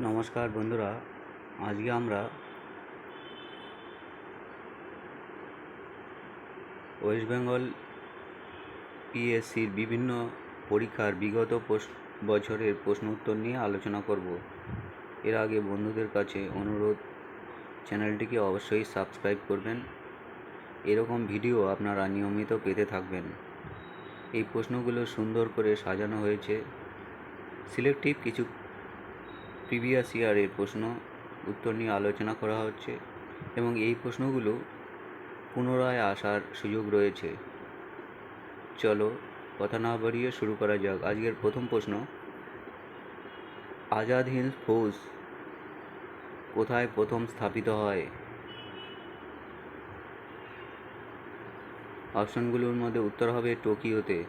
নমস্কার বন্ধুরা, আজকে আমরা ওয়েস্ট বেঙ্গল পিএসসির বিভিন্ন পরীক্ষার বিগত বছরের প্রশ্ন উত্তর নিয়ে আলোচনা করব। এর আগে বন্ধুদের কাছে অনুরোধ, চ্যানেলটিকে অবশ্যই সাবস্ক্রাইব করবেন। এরকম ভিডিও আপনারা নিয়মিত পেতে থাকবেন। এই প্রশ্নগুলো সুন্দর করে সাজানো হয়েছে। সিলেক্টিভ কিছু প্রিভিয়াস ইয়ারের প্রশ্ন উত্তর নিয়ে আলোচনা করা হচ্ছে এবং এই প্রশ্নগুলো পুনরায় আসার সুযোগ রয়েছে। চলো কথা না বাড়িয়ে শুরু করা যাক। আজকের প্রথম প্রশ্ন, আজাদ হিন্দ ফৌজ কোথায় প্রথম স্থাপিত হয়? অপশনগুলোর মধ্যে উত্তর হবে টোকিওতে।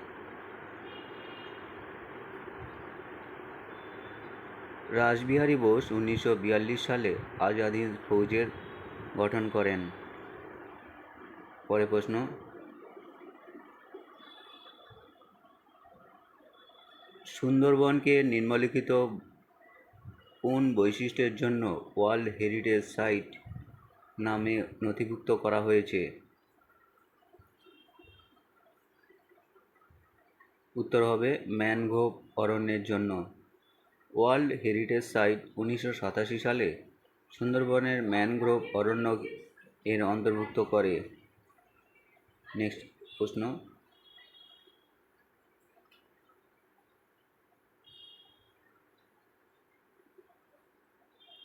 রাসবিহারী বোস উনিশশো বিয়াল্লিশ সালে আজাদ হিন্দ ফৌজের গঠন করেন। পরে প্রশ্ন। সুন্দরবনকে নিম্নলিখিত কোন বৈশিষ্ট্যের জন্য ওয়ার্ল্ড হেরিটেজ সাইট নামে নথিভুক্ত করা হয়েছে? উত্তর হবে ম্যানগ্রোভ অরণ্যের জন্য। ওয়ার্ল্ড হেরিটেজ সাইট উনিশশো সাতাশি সালে সুন্দরবনের ম্যানগ্রোভ অরণ্য এর অন্তর্ভুক্ত করে। নেক্সট প্রশ্ন।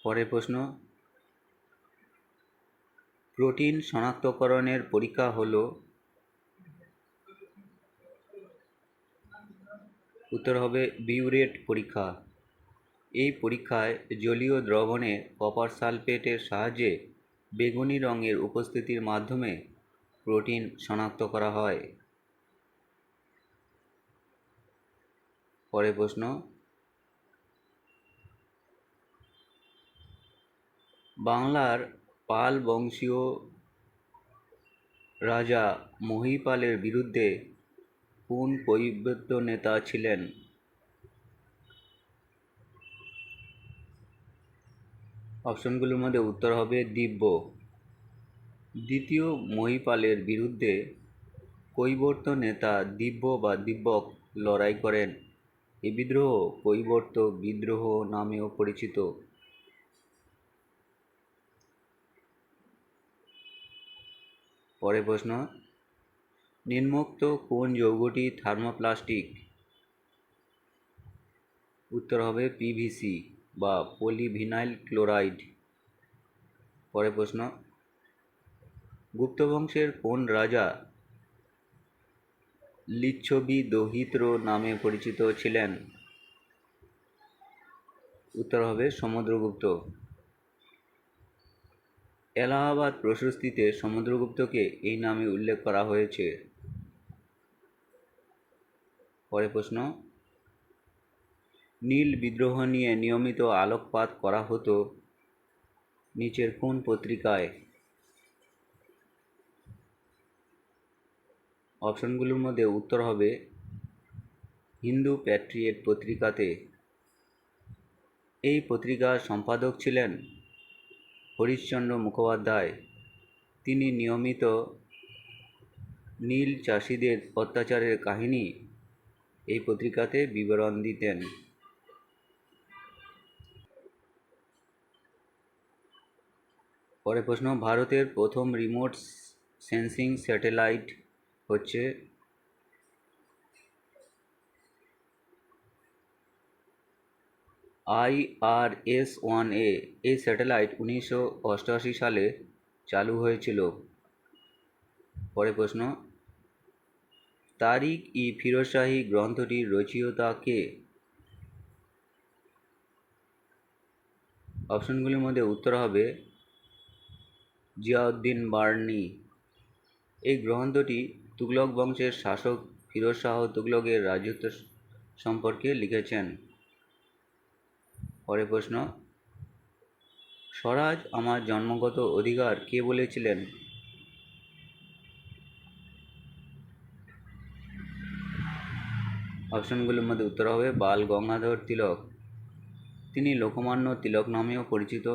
পরের প্রশ্ন। প্রোটিন শনাক্তকরণের পরীক্ষা হলো উত্তর হবে বিউরেট পরীক্ষা। এই পরীক্ষায় জলীয় দ্রবণে কপার সালফেটের সাহায্যে বেগুনি রঙের উপস্থিতির মাধ্যমে প্রোটিন শনাক্ত করা হয়। পরের প্রশ্ন। বাংলার পাল বংশীয় রাজা মহিপালের বিরুদ্ধে কোন কৈবর্ত নেতা ছিলেন? অপশনগুলোর মধ্যে উত্তর হবে দিব্য। দ্বিতীয় মহিপালের বিরুদ্ধে কৈবর্ত নেতা দিব্য বা দিব্যক লড়াই করেন। এ বিদ্রোহ কৈবর্ত বিদ্রোহ নামেও পরিচিত। পরের প্রশ্ন, নিম্নোক্ত কোন যৌগটি থার্মোপ্লাস্টিক? উত্তর হবে পিভিসি বা পলিভিনাইল ক্লোরাইড। পরের প্রশ্ন, গুপ্তবংশের কোন রাজা লিচ্ছবি দহিত্র নামে পরিচিত ছিলেন? উত্তর হবে সমুদ্রগুপ্ত। এলাহাবাদ প্রশস্তিতে সমুদ্রগুপ্তকে এই নামে উল্লেখ করা হয়েছে। পরের প্রশ্ন নীল বিদ্রোহ নিয়ে নিয়মিত আলোকপাত করা হতো নিচের কোন পত্রিকায়? অপশনগুলোর মধ্যে উত্তর হবে হিন্দু প্যাট্রিয়েট পত্রিকাতে। এই পত্রিকার সম্পাদক ছিলেন হরিশ্চন্দ্র মুখোপাধ্যায়। তিনি নিয়মিত নীল চাষিদের অত্যাচারের কাহিনী এই পত্রিকাতে বিবরণ দিতেন। পরের প্রশ্ন, ভারতের প্রথম রিমোট সেন্সিং স্যাটেলাইট হচ্ছে আইআরএস ওয়ান এ। এই স্যাটেলাইট উনিশশো অষ্টআশি সালে চালু হয়েছিল। পরের প্রশ্ন তারিক ই ফিরোজশাহী গ্রন্থটির রচয়িতা কে? অপশনগুলির মধ্যে উত্তর হবে জিয়াউদ্দিন বার্নি। এই গ্রন্থটি তুগলক বংশের শাসক ফিরোজ শাহ তুগলকের রাজত্ব সম্পর্কে লিখেছেন। পরে প্রশ্ন, স্বরাজ আমার জন্মগত অধিকার কে বলেছিলেন? অপশনগুলোর মধ্যে উত্তর হবে, বাল গঙ্গাধর তিলক। তিনি লোকমান্য তিলক নামেও পরিচিত।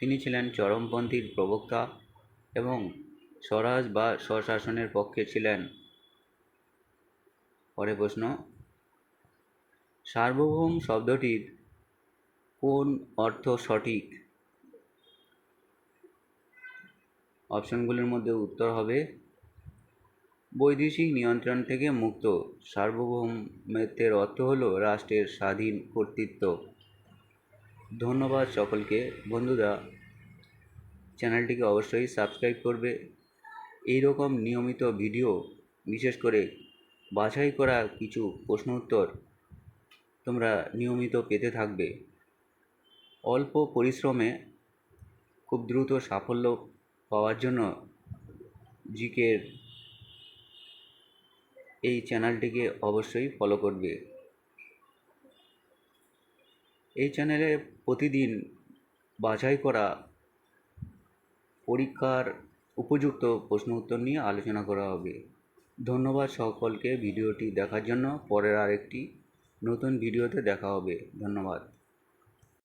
তিনি ছিলেন চরমপন্থীর প্রবক্তা এবং স্বরাজ বা স্বশাসনের পক্ষে ছিলেন। পরে প্রশ্ন, সার্বভৌম শব্দটির কোন অর্থ সঠিক? অপশনগুলির মধ্যে উত্তর হবে, বৈদেশিক নিয়ন্ত্রণ থেকে মুক্ত। সার্বভৌমত্বের অর্থ হল রাষ্ট্রের স্বাধীন কর্তৃত্ব। ধন্যবাদ সকলকে। বন্ধুরা, চ্যানেলটিকে অবশ্যই সাবস্ক্রাইব করবে। এই রকম নিয়মিত ভিডিও, বিশেষ করে বাছাই করা কিছু প্রশ্ন উত্তর তোমরা নিয়মিত পেতে থাকবে। অল্প পরিশ্রমে খুব দ্রুত সাফল্য পাওয়ার জন্য জিকের এই চ্যানেলটিকে অবশ্যই ফলো করবে। এই চ্যানেলে প্রতিদিন বাছাই করা পরীক্ষার উপযুক্ত প্রশ্ন উত্তর নিয়ে আলোচনা করা হবে। ধন্যবাদ সকলকে ভিডিওটি দেখার জন্য। পরের আরেকটি নতুন ভিডিওতে দেখা হবে। ধন্যবাদ।